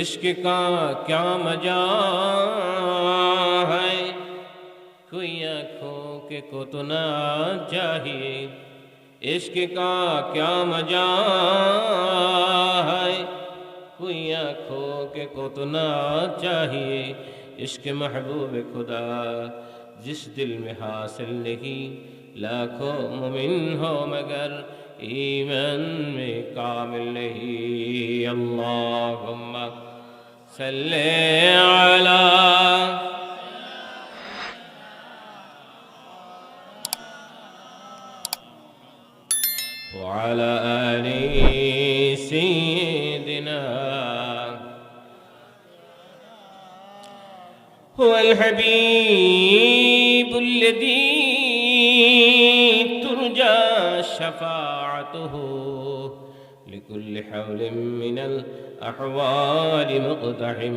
عشق کا کیا مجا ہے؟ کوئی آنکھوں کے کوتنا چاہیے۔ عشق کا کیا مجا ہے؟ کوئی آنکھوں کے کوتنا چاہیے۔ عشق محبوب خدا، جس دل میں حاصل نہیں، لاکھوں ممن ہو مگر लाखों मुमिन हो मगर ईमान में कामिल नहीं अल्लाहुम्मा सल्ले अला وعلى آل سيدنا هو الحبيب الذي ترجى شفاعته لكل حول من الأحوال مقتحم